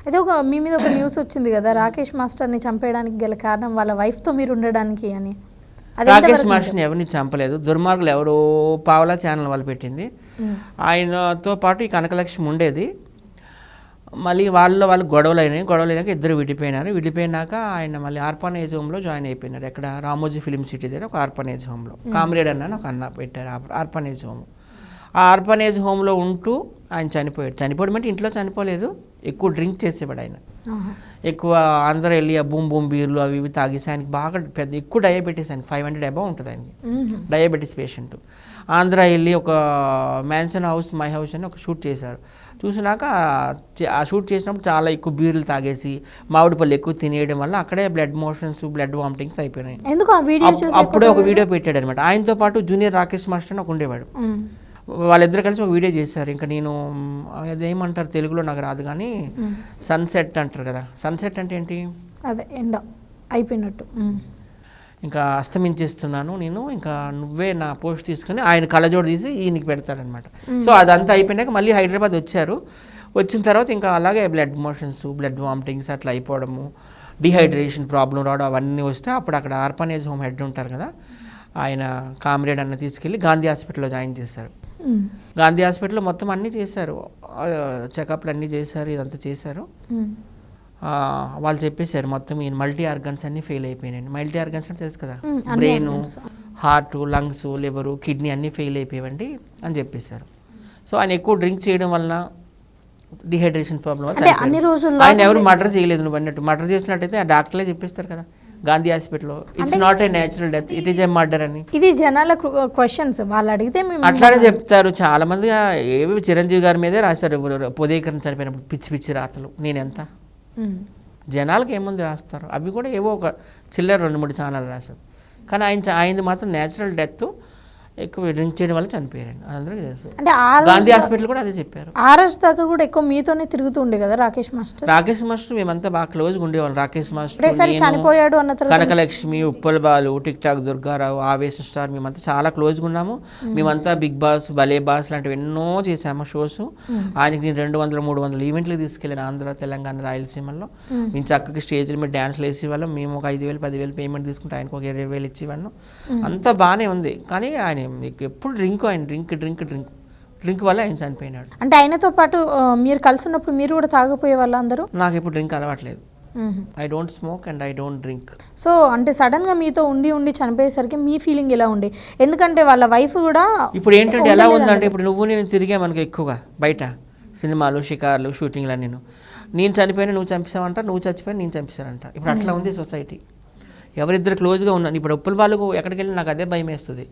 అయితే ఒక మీ మీద ఒక న్యూస్ వచ్చింది కదా రాకేష్ మాస్టర్ని చంపేయడానికి గల కారణం వాళ్ళ వైఫ్తో మీరు ఉండడానికి అని. రాకేష్ మాస్టర్ని ఎవరిని చంపలేదు. దుర్మార్గులు ఎవరో పావలా ఛానల్ వాళ్ళు పెట్టింది. ఆయనతో పాటు ఈ కనకలక్ష్మి ఉండేది. మళ్ళీ వాళ్ళలో వాళ్ళు గొడవలు అయినాయి గొడవలు అయినాక ఇద్దరు విడిపోయినారు. విడిపోయినాక ఆయన మళ్ళీ ఆర్పనేజ్ హోమ్లో జాయిన్ అయిపోయినారు. ఎక్కడ రామోజీ ఫిలిం సిటీ దగ్గర ఒక ఆర్పనేజ్ హోమ్లో కామ్రేడ్ అన్న అని ఒక అన్న పెట్టారు. ఆర్- ఆర్పనేజ్ హోమ్ ఆ ఆర్పనేజ్ హోమ్లో ఉంటూ ఆయన చనిపోయాడు. చనిపోవడం అంటే ఇంట్లో చనిపోలేదు ఎక్కువ డ్రింక్ చేసేవాడు ఆయన. ఎక్కువ ఆంధ్ర వెళ్ళి ఆ బూమ్ బూమ్ బీర్లు అవి ఇవి తాగేసి ఆయనకి బాగా పెద్ద ఎక్కువ డయాబెటీస్ ఆయనకి ఫైవ్ హండ్రెడ్ అబౌవ్ ఉంటుంది ఆయనకి. Diabetes patient. ఆంధ్ర వెళ్ళి ఒక మ్యాన్సన్ హౌస్ మై హౌస్ అని ఒక షూట్ చేశారు. చూసినాక ఆ షూట్ చేసినప్పుడు చాలా ఎక్కువ బీర్లు తాగేసి మామిడి పళ్ళు ఎక్కువ తినేయడం వల్ల అక్కడే బ్లడ్ మోషన్స్ బ్లడ్ వామిటింగ్స్ అయిపోయినాయి. అప్పుడే ఒక వీడియో పెట్టాడు అనమాట ఆయనతో పాటు జూనియర్ రాకేష్ మాస్టర్ అని ఒక ఉండేవాడు. వాళ్ళిద్దరు కలిసి ఒక వీడియో చేశారు. ఇంకా నేను అదేమంటారు తెలుగులో నాకు రాదు కానీ. సన్సెట్ అంటారు కదా. సన్సెట్ అంటే ఏంటి? అదే ఎండ. అయిపోయినట్టు. ఇంకా అస్తమించేస్తున్నాను నేను. ఇంకా నువ్వే నా పోస్ట్ తీసుకుని ఆయన కళ్ళజోడు తీసి ఈయనకి పెడతాడనమాట సో అదంతా అయిపోయినాక మళ్ళీ హైదరాబాద్ వచ్చారు. వచ్చిన తర్వాత ఇంకా అలాగే బ్లడ్ మోషన్స్ బ్లడ్ వామిటింగ్స్ అట్లా అయిపోవడము డిహైడ్రేషన్ ప్రాబ్లం రావడం అవన్నీ వస్తే అప్పుడు అక్కడ ఆర్పనేజ్ హోమ్ హెడ్ ఉంటారు కదా. ఆయన కామ్రేడ్ అన్న తీసుకెళ్ళి గాంధీ హాస్పిటల్లో జాయిన్ చేశారు. గాంధీ హాస్పిటల్లో మొత్తం అన్నీ చేశారు. చెకప్లు అన్నీ చేశారు ఇదంతా చేశారు. వాళ్ళు చెప్పేశారు మొత్తం ఈ మల్టీ ఆర్గన్స్ అన్నీ ఫెయిల్ అయిపోయినాయి. మల్టీ ఆర్గన్స్ అంటే తెలుసు కదా? Brain. Heart lungs liver kidney అన్నీ ఫెయిల్ అయిపోయావండి అని చెప్పేశారు. సో ఆయన ఎక్కువ డ్రింక్ చేయడం వలన డిహైడ్రేషన్ ప్రాబ్లం వల్ల ఆయన ఎవరు మర్డర్ చేయలేదు నువ్వు అన్నట్టు. మర్డర్ చేసినట్టయితే ఆ డాక్టర్లే చెప్పేస్తారు కదా. గాంధీ హాస్పిటల్లో. It's not a natural death it is a murder అని. ఇది జనాల క్వశ్చన్స్ వాళ్ళు అడిగితే మేము అట్లానే చెప్తారు. చాలా మంది ఏవి చిరంజీవి గారి మీదే రాస్తారు. పొదీకరణ చనిపోయినప్పుడు పిచ్చి పిచ్చి రాతలు. నేనెంత. జనాలకు ఏముంది రాస్తారు? అవి కూడా ఏవో ఒక చిల్లర రెండు మూడు ఛానల్ రాశారు. కానీ ఆయన ఆయనది మాత్రం నేచురల్ డెత్ ఎక్కువ డ్రింక్ చేయడం వల్ల చనిపోయారండి. అందరికీ తెలుసు అంటే ఆ గాంధీ రోజు హాస్పిటల్ కూడా అదే చెప్పారు. ఆ రోజు దాకా కూడా ఎక్కువ మీతోనే తిరుగుతూ ఉండే కదా రాకేష్ మాస్టర్? రాకేష్ మాస్టర్ మేమంతా బాగా క్లోజ్గా ఉండేవాళ్ళం. రాకేష్ మాస్టర్ ఒకటేసారి నేను, చనిపోయాడు అన్న తర్వాత Kanakalakshmi Uppal Balu tik tok Durgarao Aavesha star మేమంతా చాలా క్లోజ్గా ఉన్నాము. మేమంతా బిగ్ బాస్ భలే బాస్ లాంటివి ఎన్నో చేసాము షోస్. ఆయనకి నేను రెండు వందల మూడు వందల ఈవెంట్లకు తీసుకెళ్ళాను ఆంధ్ర తెలంగాణ రాయలసీమలో. మేము. చక్కగా స్టేజ్ల మీద డ్యాన్స్లు వేసేవాళ్ళం. మేము ఒక ఐదు వేలు పదివేలు పేమెంట్ తీసుకుంటే ఆయనకు ఒక ఇరవై వేలు ఇచ్చేవాళ్ళం. అంతా బాగానే ఉంది. కానీ ఆయన మీకు ఎప్పుడు డ్రింక్ ఆయన డ్రింక్ డ్రింక్ డ్రింక్. డ్రింక్ వల్ల ఆయన చనిపోయినాడు. అంటే ఆయనతో పాటు మీరు కలిసి ఉన్నప్పుడు మీరు కూడా తాగిపోయే వాళ్ళు అందరూ? నాకు ఇప్పుడు డ్రింక్ అలవాట్లేదు. I don't smoke and I don't drink so అంటే సడన్గా మీతో ఉండి ఉండి చనిపోయేసరికి మీ ఫీలింగ్ ఎలా ఉండే? ఎందుకంటే వాళ్ళ వైఫ్ కూడా ఇప్పుడు ఏంటంటే ఎలా ఉందంటే ఇప్పుడు నువ్వు నేను తిరిగే మనకు ఎక్కువగా బయట సినిమాలు షికార్లు షూటింగ్లు నేను నేను చనిపోయినా నువ్వు చంపేసావంట నువ్వు చచ్చిపోయినా నేను చంపేశానంట ఇప్పుడు అట్లా ఉంది సొసైటీ. ఎవరిద్దరు క్లోజ్గా ఉన్నాను ఇప్పుడు ఉప్పుల బాలుకు ఎక్కడికి వెళ్ళి నాకు అదే భయం వేస్తుంది.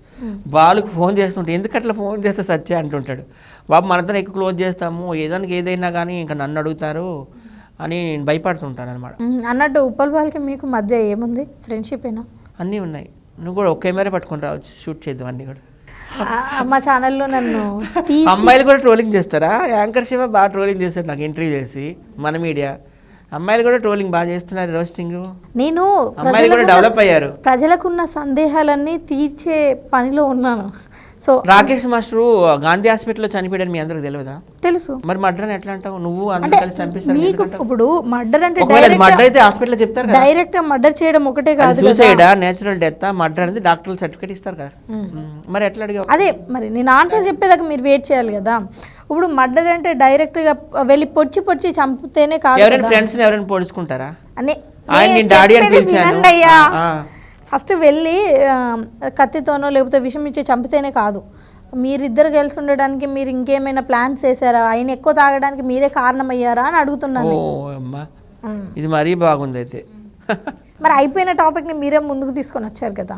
బాలుకు ఫోన్ చేస్తుంటే ఎందుకు అట్లా ఫోన్ చేస్తే సత్య అంటుంటాడు. బాబు మనతో ఎక్కువ క్లోజ్ చేస్తాము ఏదానికి ఏదైనా కానీ ఇంకా నన్ను అడుగుతారు అని నేను భయపడుతుంటాను అనమాట. అన్నట్టు ఉప్పల్ వాళ్ళకి మీకు మధ్య ఏముంది? ఫ్రెండ్షిప్ ఏనా? అన్నీ ఉన్నాయి. నువ్వు కూడా ఒక కెమెరా పట్టుకొని రావచ్చు షూట్ చేద్దాం అన్నీ కూడా. మా ఛానల్లో నన్ను అమ్మాయిలు కూడా ట్రోలింగ్ చేస్తారా? యాంకర్ శివ బాగా ట్రోలింగ్ చేశాడు నాకు ఇంటర్వ్యూ చేసి మన మీడియా అమ్మాయిలు కూడా ట్రోలింగ్ బాగా చేస్తున్నారు రోస్టింగ్. నేను అమ్మాయిలు కూడా డెవలప్ అయ్యారు. ప్రజలకున్న సందేహాలన్నీ తీర్చే పనిలో ఉన్నాను. సో రాకేష్ మాస్టరు గాంధీ హాస్పిటల్లో చనిపోయాడని మీ అందరికి తెలియదా? తెలుసు. మరి మర్డర్ అని ఎట్లా అంటావు? నువ్వు అందరూ కలిసి చంపేస్తారు మీకు ఇప్పుడు మర్డర్ అంటే మర్డర్ అయితే హాస్పిటల్లో చెప్తారు డైరెక్ట్ మర్డర్ చేయడం ఒకటే కాదు సూసైడా నేచురల్ డెత్ మర్డర్ అనేది డాక్టర్లు సర్టిఫికేట్ ఇస్తారు కదా. మరి ఎట్లా అడిగావు? అదే మరి నేను ఆన్సర్ చెప్పేదాకా మీరు వెయిట్ చేయాలి కదా. ఇప్పుడు మర్డర్ అంటే డైరెక్ట్గా వెళ్ళి పొడిచి పొడిచి చంపితేనే కాదు ఎవరైనా ఫ్రెండ్స్ ఎవరైనా పొడుచుకుంటారా? అని. ఫస్ట్ వెళ్ళి కత్తితోనో లేకపోతే విషం ఇచ్చి చంపితేనే కాదు. మీరిద్దరు కలిసి ఉండడానికి మీరు ఇంకేమైనా ప్లాన్స్ చేశారా? ఆయన ఎక్కువ తాగడానికి మీరే కారణమయ్యారా అని అడుగుతున్నాను. ఇది మరీ బాగుంది అయితే. మరి అయిపోయిన టాపిక్ని మీరే ముందుకు తీసుకొని వచ్చారు కదా.